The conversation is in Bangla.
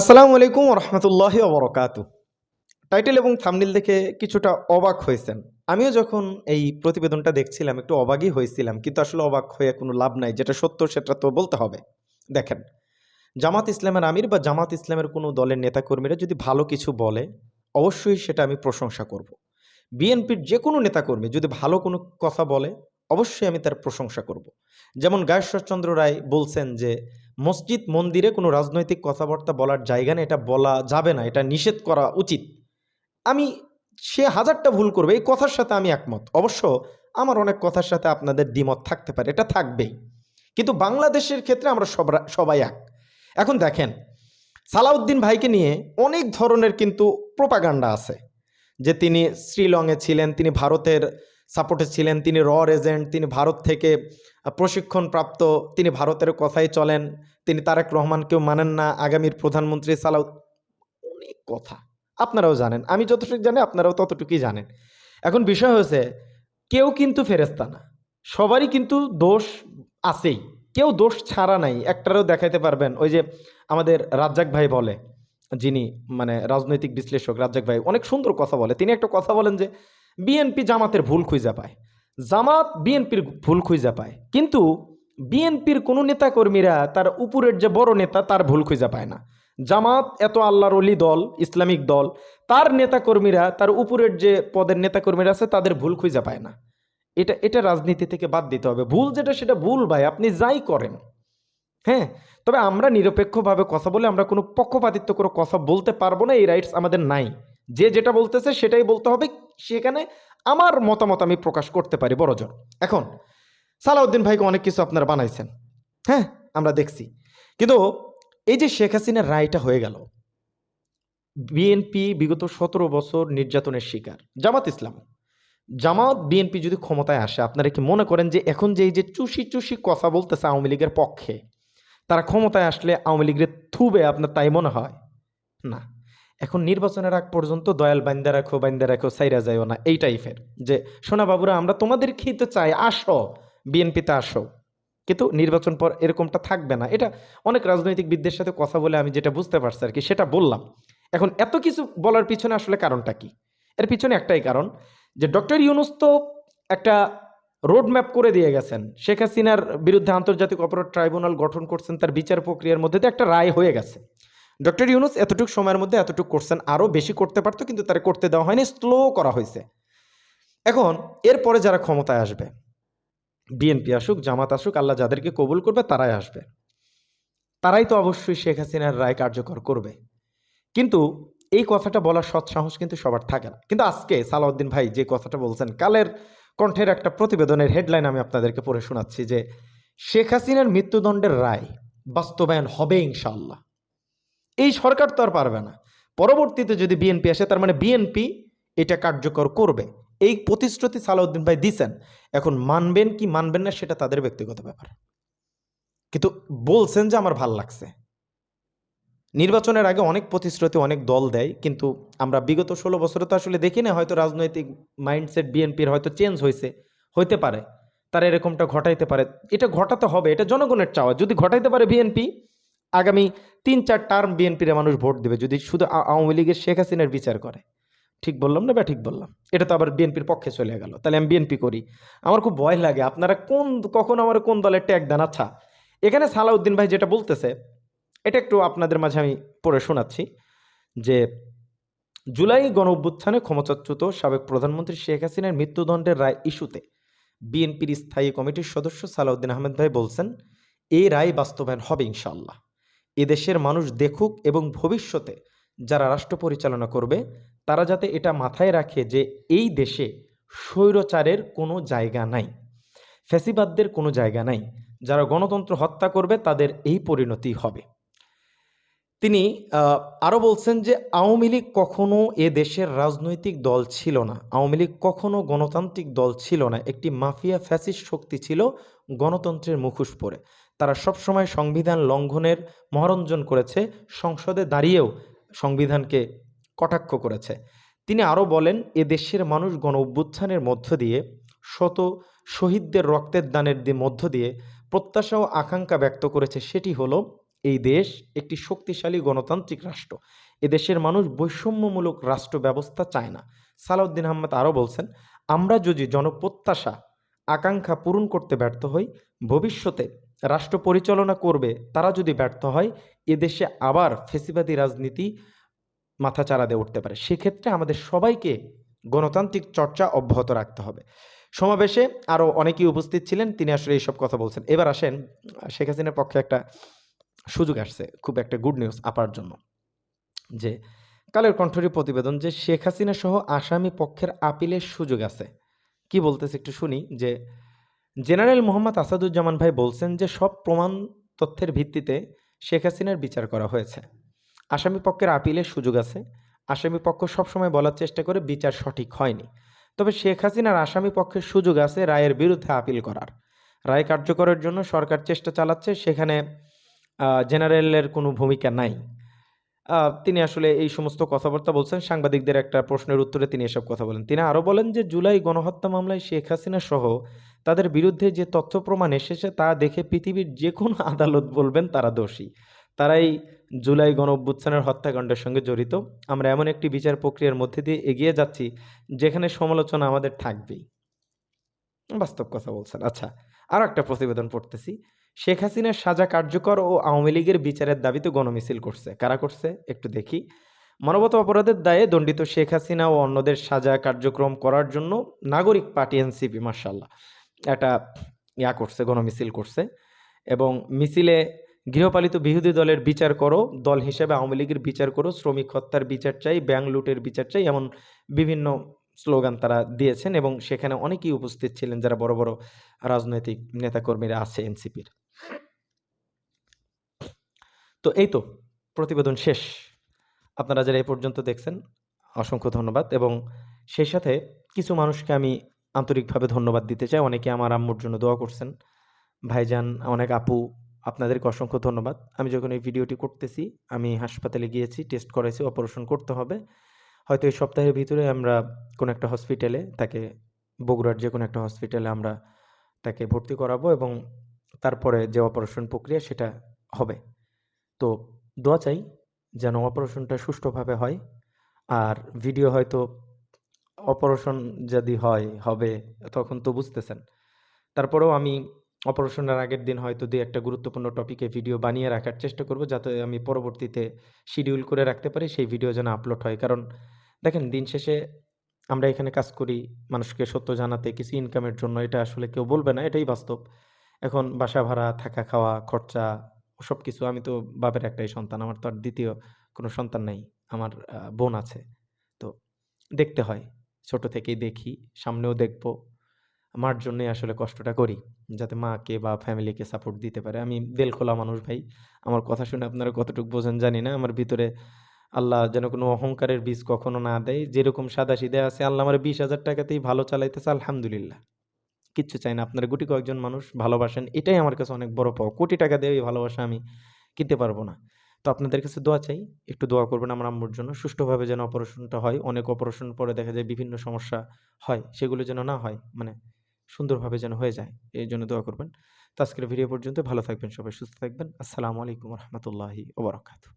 আসসালামু আলাইকুম রহমতুল্লাহ ওবরকাত টাইটেল এবং থামনিল দেখে কিছুটা অবাক হয়েছেন আমিও যখন এই প্রতিবেদনটা দেখছিলাম, একটু অবাকই হয়েছিলাম, কিন্তু আসলে অবাক হয়ে কোনো লাভ নাই, যেটা সত্য সেটা তো বলতে হবে দেখেন, জামাত ইসলামের আমির বা জামাত ইসলামের কোনো দলের নেতাকর্মীরা যদি ভালো কিছু বলে, অবশ্যই সেটা আমি প্রশংসা করব। বিএনপির যে কোনো নেতাকর্মী যদি ভালো কোনো কথা বলে, অবশ্যই আমি তার প্রশংসা করব। যেমন গায়েশ্বরচন্দ্র রায় বলছেন যে মসজিদ মন্দিরে কোনো রাজনৈতিক কথাবার্তা বলার জায়গা না এটা বলা যাবে না, এটা নিষেধ করা উচিত। আমি, সে হাজারটা ভুল করবে, এই কথার সাথে আমি একমত। অবশ্য আমার অনেক কথার সাথে আপনাদের দ্বিমত থাকতে পারে, এটা থাকবেই। কিন্তু বাংলাদেশের ক্ষেত্রে আমরা সবাই এক। এখন দেখেন, সালাউদ্দিন ভাইকে নিয়ে অনেক ধরনের কিন্তু প্রোপাগান্ডা আছে। যে তিনি শ্রীলংয়ে ছিলেন, তিনি ভারতের সাপোর্টে ছিলেন, তিনি র এজেন্ট, তিনি ভারত থেকে প্রশিক্ষণপ্রাপ্ত, তিনি ভারতের কথাই চলেন, তিনি তারেক রহমানকেও মানেন না, আগামীর প্রধানমন্ত্রী সালাউ অনেক কথা। আপনারাও জানেন, আমি যতটুকু জানি, আপনারাও ততটুকুই জানেন। এখন বিষয় হয়েছে, কেউ কিন্তু ফেরেস্তা না, সবারই কিন্তু দোষ আছেই, কেউ দোষ ছাড়া নাই। একটারও দেখাইতে পারবেন, ওই যে আমাদের রাজ্জাক ভাই বলে, যিনি মানে রাজনৈতিক বিশ্লেষক রাজ্জাক ভাই, অনেক সুন্দর কথা বলে। তিনি একটা কথা বলেন যে বিএনপি জামাতের ভুল খুঁজে পায়। জামাত বিএনপির ভুল খুঁজে পায়। কিন্তু বিএনপির কোনো নেতাকর্মীরা তার উপরের যে বড় নেতা, তার ভুল খুঁজে পায় না। জামাত এত আল্লাহর অলি দল, ইসলামিক দল, তার নেতাকর্মীরা, তার উপরের যে পদের নেতাকর্মীরা আছে, তাদের ভুল খুঁজে পায় না। এটা এটা রাজনীতি থেকে বাদ দিতে হবে। ভুল যেটা, সেটা ভুল ভাই, আপনি যাই করেন। হ্যাঁ? তবে আমরা নিরপেক্ষভাবে কথা বলে আমরা কোনো পক্ষপাতিত্ব করে কথা বলতে পারব না, এই রাইটস আমাদের নাই। যে যেটা বলতেছে, সেটাই বলতে হবে। সেখানে আমার মতামত আমি প্রকাশ করতে পারি বড়জোর এখন, সালাউদ্দিন ভাইকে অনেক কিছু আপনারা বানাইছেন। হ্যাঁ আমরা দেখছি। কিন্তু এই যে শেখ হাসিনার রায়টা হয়ে গেল, বিএনপি বিগত সতেরো বছর নির্যাতনের শিকার, জামাত ইসলাম। জামাত বিএনপি যদি ক্ষমতায় আসে, আপনারা কি মনে করেন যে এখন যে এই যে চুষি চুষি কথা বলতেছে আওয়ামী লীগের পক্ষে, তারা ক্ষমতায় আসলে আওয়ামী লীগের থুবে আপনার তাই মনে হয়? না। এখন নির্বাচনের আগ পর্যন্ত দয়াল বান্দা রাখো বান্দা রাখো সাইরা যাইও না। এই টাইপের যে, সোনা বাবুরা, আমরা তোমাদের তো চাই? আসো, বিএনপিতে আসো। কিন্তু নির্বাচন পর এরকমটা থাকবে না। এটা অনেক রাজনৈতিক বিদদের সাথে কথা বলে আমি যেটা বুঝতে পারছি আর কি, সেটা বললাম। এখন এত কিছু বলার পিছনে আসলে কারণটা কি? এর পিছনে একটাই কারণ যে, ডক্টর ইউনুস তো একটা রোড ম্যাপ করে দিয়ে গেছেন। শেখ হাসিনার বিরুদ্ধে আন্তর্জাতিক অপরাধ ট্রাইব্যুনাল গঠন করছেন, তার বিচার প্রক্রিয়ার মধ্যে একটা রায় হয়ে গেছে। ডক্টর ইউনুস এতটুকু সময়ের মধ্যে এতটুকু করছেন, আরও বেশি করতে পারতো, কিন্তু তারা করতে দেওয়া হয়নি স্লো করা হয়েছে। এখন, এরপরে যারা ক্ষমতায় আসবে, বিএনপি আসুক, জামাত আসুক, আল্লাহ যাদেরকে কবুল করবে, তারাই আসবে। তারাই তো অবশ্যই শেখ হাসিনার রায় কার্যকর করবে। কিন্তু এই কথাটা বলার সৎসাহস কিন্তু সবার থাকে না। কিন্তু আজকে সালাউদ্দিন ভাই যে কথাটা বলছেন, কালের কণ্ঠের একটা প্রতিবেদনের হেডলাইন আমি আপনাদেরকে পড়ে শোনাচ্ছি যে, শেখ হাসিনার মৃত্যুদণ্ডের রায় বাস্তবায়ন হবে ইনশাল্লাহ এই সরকার তো আর পারবে না। পরবর্তীতে যদি বিএনপি আসে, তার মানে বিএনপি এটা কার্যকর করবে। এই প্রতিশ্রুতি সালাউদ্দিন ভাই দিছেন। এখন মানবেন কি মানবেন না, সেটা তাদের ব্যক্তিগত ব্যাপার। কিন্তু বলছেন যে আমার ভালো লাগছে। নির্বাচনের আগে অনেক প্রতিশ্রুতি, অনেক দল দেয়, কিন্তু আমরা বিগত ষোলো বছরে তো আসলে দেখি না, হয়তো রাজনৈতিক মাইন্ডসেট বিএনপির হয়তো চেঞ্জ হয়েছে, হইতে পারে। তারা এরকমটা ঘটাইতে পারে। এটা ঘটাতে হবে, এটা জনগণের চাওয়া। যদি ঘটাইতে পারে বিএনপি আগামী তিন, চার টার্ম বিএনপির মানুষ ভোট দেবে যদি শুধু আওয়ামী লীগের শেখ হাসিনার বিচার করে। ঠিক বললাম না বা ঠিক বললাম। এটা তো আবার বিএনপির পক্ষে চলে গেল। তাহলে আমি বিএনপি করি। আমার খুব ভয় লাগে। আপনারা কোন, কখন আমার কোন দলের ট্যাগ দেন? আচ্ছা এখানে সালাউদ্দিন ভাই যেটা বলতেছে, এটা একটু আপনাদের মাঝে আমি পড়ে শোনাচ্ছি যে, জুলাই গণ অভ্যুত্থানে ক্ষমতাচ্যুত সাবেক প্রধানমন্ত্রী শেখ হাসিনার মৃত্যুদণ্ডের রায় ইস্যুতে বিএনপির স্থায়ী কমিটির সদস্য সালাউদ্দিন আহমেদ ভাই বলছেন, এই রায় বাস্তবায়ন হবে ইনশাল্লাহ এদেশের মানুষ দেখুক এবং ভবিষ্যতে যারা রাষ্ট্র পরিচালনা করবে, তারা যাতে এটা মাথায় রাখে যে এই দেশে স্বৈরচারের কোনো জায়গা নাই, ফ্যাসিবাদদের কোনো জায়গা নাই। যারা গণতন্ত্র হত্যা করবে, তাদের এই পরিণতি হবে। তিনি আরও বলছেন যে আওয়ামী লীগ কখনো এ দেশের রাজনৈতিক দল ছিল না। আওয়ামী লীগ কখনো গণতান্ত্রিক দল ছিল না। একটি মাফিয়া ফ্যাসিস্ট শক্তি ছিল গণতন্ত্রের মুখোশ পরে। তারা সবসময় সংবিধান লঙ্ঘনের মহারঞ্জন করেছে, সংসদে দাঁড়িয়েও সংবিধানকে কটাক্ষ করেছে। তিনি আরও বলেন, এ দেশের মানুষ গণ অভ্যুত্থানের মধ্য দিয়ে, শত শহীদদের রক্তের দানের মধ্য দিয়ে প্রত্যাশা ও আকাঙ্ক্ষা ব্যক্ত করেছে। সেটি হলো, এই দেশ একটি শক্তিশালী গণতান্ত্রিক রাষ্ট্র। এদেশের মানুষ বৈষম্যমূলক রাষ্ট্র ব্যবস্থা চায় না। সালাউদ্দিন আহমেদ আরও বলছেন, আমরা যদি জনপ্রত্যাশা, আকাঙ্ক্ষা পূরণ করতে ব্যর্থ হই, ভবিষ্যতে রাষ্ট্র পরিচালনা করবে, তারা যদি ব্যর্থ হয়, এদেশে আবার ফেসিবাদী রাজনীতি মাথাচাড়া দিয়ে উঠতে পারে। সেক্ষেত্রে আমাদের সবাইকে গণতান্ত্রিক চর্চা অব্যাহত রাখতে হবে। সমাবেশে আরও অনেকেই উপস্থিত ছিলেন, তিনি আসলে এইসব কথা বলছেন। এবার আসেন, শেখ হাসিনার পক্ষে একটা সুযোগ আসছে, খুব একটা গুড নিউজ আপার জন্য। যে, কালের কণ্ঠরী প্রতিবেদন যে, শেখ হাসিনা সহ আসামি পক্ষের আপিলের সুযোগ আছে। কি বলতেছে একটু শুনি, যে জেনারেল মোহাম্মদ আসাদুজ্জামান ভাই বলছেন যে, সব প্রমাণ তথ্যের ভিত্তিতে শেখ হাসিনার বিচার করা হয়েছে। আসামি পক্ষের আপিলের সুযোগ আছে। আসামি পক্ষ সবসময় বলার চেষ্টা করে বিচার সঠিক হয়নি। তবে শেখ হাসিনার আসামি পক্ষের সুযোগ আছে রায়ের বিরুদ্ধে আপিল করার। রায় কার্যকরের জন্য সরকার চেষ্টা চালাচ্ছে, সেখানে জেনারেলের কোনো ভূমিকা নাই। তিনি আসলে এই সমস্ত কথাবার্তা বলছেন, সাংবাদিকদের একটা প্রশ্নের উত্তরে তিনি এসব কথা বলেন। তিনি আরও বলেন যে, জুলাই গণহত্যা মামলায় শেখ হাসিনা সহ তাদের বিরুদ্ধে যে তথ্য প্রমাণ এসেছে তা দেখে পৃথিবীর যে কোনো আদালত বলবেন তারা দোষী। তারাই জুলাই গণ অভ্যুত্থানের হত্যাকাণ্ডের সঙ্গে জড়িত। আমরা এমন একটি বিচার প্রক্রিয়ার মধ্যে দিয়ে এগিয়ে যাচ্ছি, যেখানে সমালোচনা আমাদের থাকবেই। বাস্তব কথা বলছেন। আচ্ছা আর একটা প্রতিবেদন পড়তেছি। শেখ হাসিনার সাজা কার্যকর ও আওয়ামী লীগের বিচারের দাবিতে গণমিছিল করছে। কারা করছে? একটু দেখি। মানবতা অপরাধের দায়ে দণ্ডিত শেখ হাসিনা ও অন্যদের সাজা কার্যক্রম করার জন্য নাগরিক পার্টি এনসিপি মার্শাল্লাহ একটা ইয়া করছে গণমিছিল করছে এবং মিছিলে গৃহপালিত বিরোধী দলের বিচার করো, দল হিসেবে আওয়ামী লীগের বিচার করো, শ্রমিক হত্যার বিচার চাই, ব্যাংক লুটের বিচার চাই এমন বিভিন্ন স্লোগান তারা দিয়েছেন এবং সেখানে অনেকেই উপস্থিত ছিলেন যারা বড় বড় রাজনৈতিক নেতাকর্মীরা আছে এনসিপির। তো এই তো, প্রতিবেদন শেষ। আপনারা যারা এই পর্যন্ত দেখছেন, অসংখ্য ধন্যবাদ এবং সেই সাথে কিছু মানুষকে আমি আন্তরিকভাবে ধন্যবাদ দিতে চাই। অনেকে আমার আম্মুর জন্য দোয়া করছেন। ভাইজান, অনেক আপু, আপনাদেরকে অসংখ্য ধন্যবাদ। আমি যখন এই ভিডিওটি করতেছি, আমি হাসপাতালে গিয়েছি, টেস্ট করেছি অপারেশন করতে হবে। হয়তো এই সপ্তাহের ভিতরে আমরা কোনো একটা হসপিটালে, তাকে বগুড়ার যে কোনো একটা হসপিটালে আমরা তাকে ভর্তি করাবো এবং তারপরে যে অপারেশন প্রক্রিয়া, সেটা হবে। তো দোয়া চাই যেন অপারেশনটা সুষ্ঠুভাবে হয়। আর ভিডিও হয়তো অপারেশন যদি হয়, হবে, তখন তো বুঝতেছেন। তারপরেও আমি অপারেশনের আগের দিন হয়তো দুই একটা গুরুত্বপূর্ণ টপিকে ভিডিও বানিয়ে রাখার চেষ্টা করব, যাতে আমি পরবর্তীতে শিডিউল করে রাখতে পারি, সেই ভিডিও যেন আপলোড হয়। কারণ দেখেন, দিন শেষে আমরা এখানে কাজ করি, মানুষকে সত্য জানাতে, কিছু ইনকামের জন্য, এটা আসলে কেউ বলবে না, এটাই বাস্তব। এখন বাসা ভাড়া, থাকা খাওয়া, খরচা সব কিছু আমি তো বাপের একটাই সন্তান, আমার তো আর দ্বিতীয় কোনো সন্তান নেই, আমার বোন আছে। তো দেখতে হয়। ছোট থেকেই দেখি, সামনেও দেখব। মার জন্যই আসলে কষ্টটা করি, যাতে মাকে বা ফ্যামিলিকে সাপোর্ট দিতে পারে। আমি দিল খোলা মানুষ ভাই, আমার কথা শুনে আপনারা কতটুকু বোঝেন জানি না। আমার ভিতরে আল্লাহ যেন কোনো অহংকারের বীজ কখনো না দেয়। যেরকম সাদা সিদে আছে, আল্লাহ আমার বিশ হাজার টাকাতেই ভালো চালাইতেছে, আলহামদুলিল্লাহ। কিচ্ছু চাই না, আপনারা গুটি কয়েকজন মানুষ ভালোবাসেন, এটাই আমার কাছে অনেক বড় পাওয়া। কোটি টাকা দিয়ে ভালোবাসা আমি কিনতে পারব না। তো আপনাদের কাছে দোয়া চাই, একটু দোয়া করবেন আমার আম্মুর জন্য। সুষ্ঠুভাবে যেন অপারেশনটা হয়, অনেক অপারেশন পরে দেখা যায় বিভিন্ন সমস্যা হয়, সেগুলো যেন না হয় মানে সুন্দরভাবে যেন হয়ে যায়, এই জন্য দোয়া করবেন। তো আজকের ভিডিও পর্যন্ত ভালো থাকবেন সবাই, সুস্থ থাকবেন। আসসালামু আলাইকুম রহমতুল্লাহি ওবরাকাতু